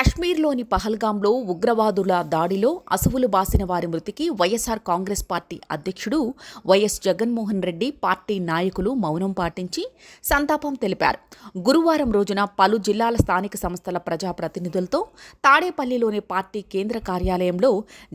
కశ్మీర్లోని పహల్గాంలో ఉగ్రవాదుల దాడిలో అసువులు బాసిన వారి మృతికి వైఎస్ఆర్ కాంగ్రెస్ పార్టీ అధ్యక్షుడు వైఎస్ జగన్మోహన్ రెడ్డి పార్టీ నాయకులు మౌనం పాటించి సంతాపం తెలిపారు. గురువారం రోజున పలు జిల్లాల స్థానిక సంస్థల ప్రజాప్రతినిధులతో తాడేపల్లిలోని పార్టీ కేంద్ర కార్యాలయంలో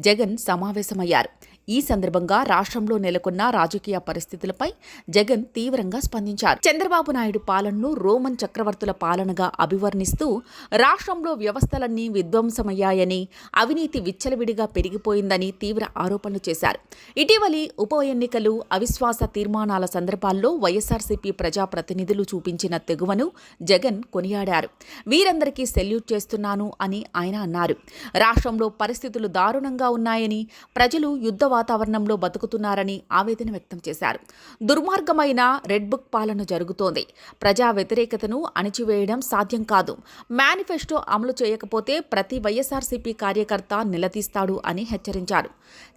జగన్ సమావేశమయ్యారు. ఈ సందర్భంగా రాష్ట్రంలో నెలకొన్న రాజకీయ పరిస్థితులపై జగన్ తీవ్రంగా స్పందించారు. చంద్రబాబు నాయుడు పాలనను రోమన్ చక్రవర్తుల పాలనగా అభివర్ణిస్తూ రాష్ట్రంలో వ్యవస్థలన్నీ విధ్వంసమయ్యాయని అవినీతి విచ్చలవిడిగా పెరిగిపోయిందని తీవ్ర ఆరోపణలు చేశారు. ఇటీవలి ఉప ఎన్నికలు అవిశ్వాస తీర్మానాల సందర్భాల్లో వైఎస్ఆర్సీపీ ప్రజాప్రతినిధులు చూపించిన తెగువను జగన్ కొనియాడారు. వీరందరికీ సెల్యూట్ చేస్తున్నాను అని ఆయన అన్నారు. రాష్ట్రంలో పరిస్థితులు దారుణంగా ఉన్నాయని ప్రజలు యుద్ధ వాతావరణంలో బతుకుతున్నారని ఆవేదన వ్యక్తం చేశారు. దుర్మార్గమైన రెడ్ బుక్ పాలన జరుగుతోంది. ప్రజా వ్యతిరేకతను అణిచివేయడం సాధ్యం కాదు. మేనిఫెస్టో అమలు చేయకపోతే ప్రతి వైఎస్ఆర్సీపీ కార్యకర్త నిలదీస్తాడు అని హెచ్చరించారు.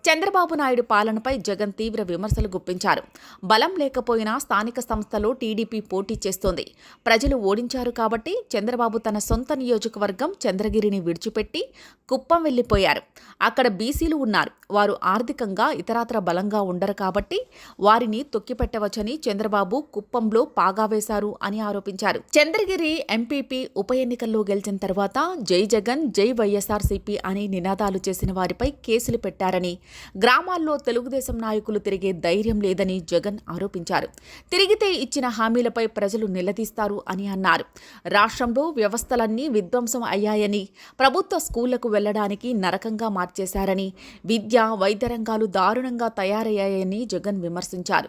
చంద్రబాబు నాయుడు పాలనపై జగన్ తీవ్ర విమర్శలు గుప్పించారు. బలం లేకపోయినా స్థానిక సంస్థలో టీడీపీ పోటీ చేస్తోంది. ప్రజలు ఓడించారు కాబట్టి చంద్రబాబు తన సొంత నియోజకవర్గం చంద్రగిరిని విడిచిపెట్టి కుప్పం వెళ్ళిపోయారు అక్కడ బీసీలు ఉన్నారు. వారు ఆర్థికంగా ఇతరాత్ర బలంగా ఉండరు కాబట్టి వారిని తొక్కిపెట్టవచ్చని చంద్రబాబు కుప్పంలో పాగా వేశారు అని ఆరోపించారు. చంద్రగిరి ఎంపీపీ ఉప ఎన్నికల్లో గెలిచిన తర్వాత జై జగన్ జై వైఎస్ఆర్సీపీ అని నినాదాలు చేసిన వారిపై కేసులు పెట్టారని గ్రామాల్లో తెలుగుదేశం నాయకులు తిరిగే ధైర్యం లేదని జగన్ ఆరోపించారు. తిరిగితే ఇచ్చిన హామీలపై ప్రజలు నిలదీస్తారు అని అన్నారు. రాష్ట్రంలో వ్యవస్థలన్నీ విధ్వంసం అయ్యాయని ప్రభుత్వ స్కూళ్ళకు వెళ్ళడానికి నరకంగా మార్చేశారని విద్య వైద్య రంగాలు దారుణంగా తయారయ్యాయని జగన్ విమర్శించారు.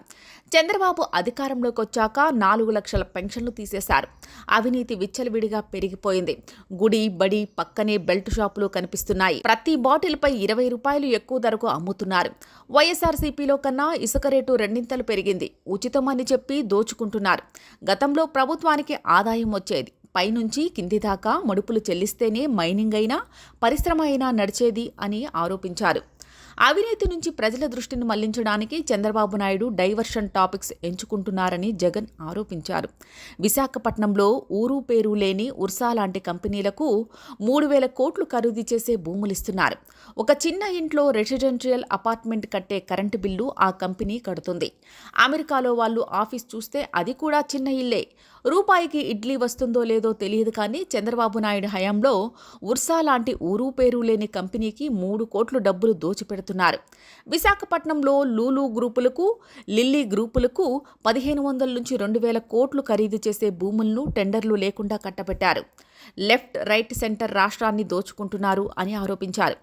చంద్రబాబు అధికారంలోకి వచ్చాక నాలుగు లక్షల పెన్షన్లు తీసేశారు. అవినీతి విచ్చలవిడిగా పెరిగిపోయింది. గుడి బడి పక్కనే బెల్ట్ షాపులు కనిపిస్తున్నాయి. ప్రతి బాటిల్పై ఇరవై రూపాయలు ఎక్కువ ధరకు అమ్ముతున్నారు. వైఎస్ఆర్సీపీలో కన్నా ఇసుక రేటు రెండింతలు పెరిగింది. ఉచితమని చెప్పి దోచుకుంటున్నారు. గతంలో ప్రభుత్వానికి ఆదాయం వచ్చేది. పైనుంచి కింది దాకా మడుపులు చెల్లిస్తేనే మైనింగ్ అయినా పరిశ్రమ అయినా నడిచేది అని ఆరోపించారు. అవినీతి నుంచి ప్రజల దృష్టిని మళ్ళించడానికి చంద్రబాబు నాయుడు డైవర్షన్ టాపిక్స్ ఎంచుకుంటున్నారని జగన్ ఆరోపించారు. విశాఖపట్నంలో ఊరు పేరు లేని ఉర్సా లాంటి కంపెనీలకు మూడు వేల కోట్లు ఖరీదు చేసే భూములిస్తున్నారు ఒక చిన్న ఇంట్లో రెసిడెన్షియల్ అపార్ట్మెంట్ కట్టే కరెంటు బిల్లు ఆ కంపెనీ కడుతుంది. అమెరికాలో వాళ్ళు ఆఫీస్ చూస్తే అది కూడా చిన్న ఇల్లే. రూపాయికి ఇడ్లీ వస్తుందో లేదో తెలియదు కానీ చంద్రబాబు నాయుడు హయాంలో ఉర్సా లాంటి ఊరు పేరు లేని కంపెనీకి మూడు కోట్లు డబ్బులు చెబుతున్నారు విశాఖపట్నంలో లూలు గ్రూపులకు లిల్లీ గ్రూపులకు పదిహేను వందల నుంచి రెండు వేల కోట్లు ఖరీదు చేసే భూములను టెండర్లు లేకుండా కట్టబెట్టారు. లెఫ్ట్ రైట్ సెంటర్ రాష్ట్రాన్ని దోచుకుంటున్నారు అని ఆరోపించారు.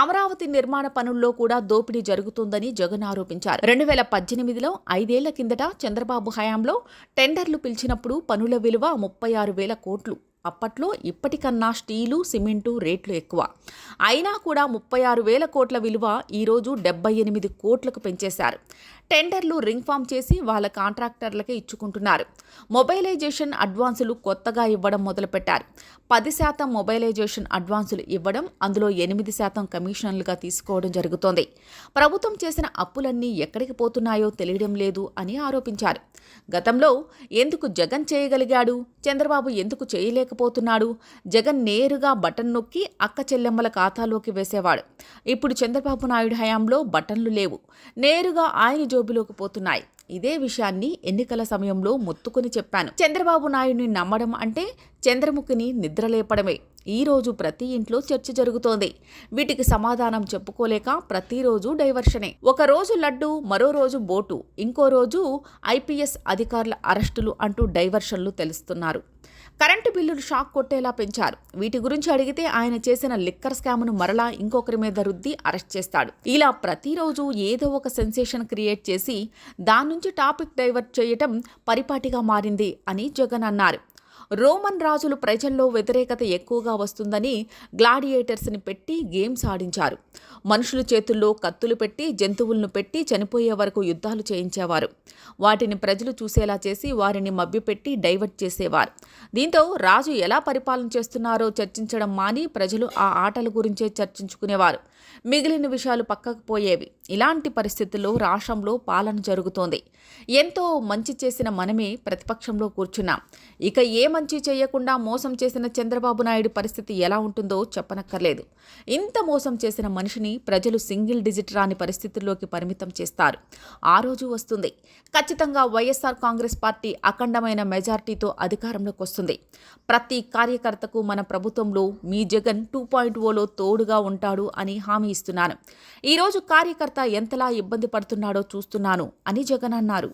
అమరావతి నిర్మాణ పనుల్లో కూడా దోపిడీ జరుగుతుందని జగన్ ఆరోపించారు. రెండు వేల పద్దెనిమిదిలో ఐదేళ్ళ కిందట చంద్రబాబు హయాంలో టెండర్లు పిలిచినప్పుడు పనుల విలువ ముప్పై ఆరు వేల కోట్లు. అప్పట్లో ఇప్పటికన్నా స్టీలు సిమెంటు రేట్లు ఎక్కువ. అయినా కూడా ముప్పై ఆరు వేల కోట్ల విలువ ఈరోజు డెబ్బై ఎనిమిది కోట్లకు పెంచేశారు. టెండర్లు రింగ్ ఫామ్ చేసి వాళ్ళ కాంట్రాక్టర్లకే ఇచ్చుకుంటున్నారు. మొబైలైజేషన్ అడ్వాన్సులు కొత్తగా ఇవ్వడం మొదలుపెట్టారు. పది శాతం మొబైలైజేషన్ అడ్వాన్సులు ఇవ్వడం అందులో ఎనిమిది శాతం కమిషన్లుగా తీసుకోవడం జరుగుతోంది. ప్రభుత్వం చేసిన అప్పులన్నీ ఎక్కడికి పోతున్నాయో తెలియడం లేదు అని ఆరోపించారు. గతంలో ఎందుకు జగన్ చేయగలిగాడు? చంద్రబాబు ఎందుకు చేయలేకపోతున్నాడు? జగన్ నేరుగా బటన్ నొక్కి అక్క చెల్లెమ్మల ఖాతాలోకి వేసేవాడు. ఇప్పుడు చంద్రబాబు నాయుడు హయాంలో బటన్లు లేవు. నేరుగా ఆయన జోబులోకి పోతున్నాయి. ఇదే విషయాన్ని ఎన్నికల సమయంలో మొత్తుకుని చెప్పాను. చంద్రబాబు నాయుడిని నమ్మడం అంటే చంద్రముఖిని నిద్రలేపడమే. ఈరోజు ప్రతి ఇంట్లో చర్చ జరుగుతోంది. వీటికి సమాధానం చెప్పుకోలేక ప్రతిరోజు డైవర్షనే. ఒక రోజు లడ్డు మరో రోజు బోటు ఇంకో రోజు ఐపీఎస్ అధికారుల అరెస్టులు అంటూ డైవర్షన్లు తెలుస్తున్నారు. కరెంటు బిల్లులు షాక్ కొట్టేలా పెంచారు. వీటి గురించి అడిగితే ఆయన చేసిన లిక్కర్ స్కామ్ను మరలా ఇంకొకరి మీద రుద్ది అరెస్ట్ చేస్తాడు. ఇలా ప్రతిరోజు ఏదో ఒక సెన్సేషన్ క్రియేట్ చేసి దాని నుంచి టాపిక్ డైవర్ట్ చేయటం పరిపాటిగా మారింది అని జగన్ అన్నారు. రోమన్ రాజులు ప్రజల్లో వ్యతిరేకత ఎక్కువగా వస్తుందని గ్లాడియేటర్స్ని పెట్టి గేమ్స్ ఆడించారు. మనుషుల చేతుల్లో కత్తులు పెట్టి జంతువులను పెట్టి చనిపోయే వరకు యుద్ధాలు చేయించేవారు. వాటిని ప్రజలు చూసేలా చేసి వారిని మభ్యపెట్టి డైవర్ట్ చేసేవారు. దీంతో రాజు ఎలా పరిపాలన చేస్తున్నారో చర్చించడం మాని ప్రజలు ఆ ఆటల గురించే చర్చించుకునేవారు. మిగిలిన విషయాలు పక్కకు పోయేవి. ఇలాంటి పరిస్థితుల్లో రాష్ట్రంలో పాలన జరుగుతోంది. ఎంతో మంచి చేసిన మనమే ప్రతిపక్షంలో కూర్చున్నాం. ఇక ఏమని మంచి చేయకుండా మోసం చేసిన చంద్రబాబు నాయుడు పరిస్థితి ఎలా ఉంటుందో చెప్పనక్కర్లేదు. ఇంత మోసం చేసిన మనిషిని ప్రజలు సింగిల్ డిజిట్ రాని పరిస్థితుల్లోకి పరిమితం చేస్తారు. ఆ రోజు వస్తుంది. ఖచ్చితంగా వైఎస్ఆర్ కాంగ్రెస్ పార్టీ అఖండమైన మెజార్టీతో అధికారంలోకి వస్తుంది. ప్రతి కార్యకర్తకు మన ప్రభుత్వంలో మీ జగన్ టూ పాయింట్ ఓలో తోడుగా ఉంటాడు అని హామీ ఇస్తున్నాను. ఈరోజు కార్యకర్త ఎంతలా ఇబ్బంది పడుతున్నాడో చూస్తున్నాను అని జగన్ అన్నారు.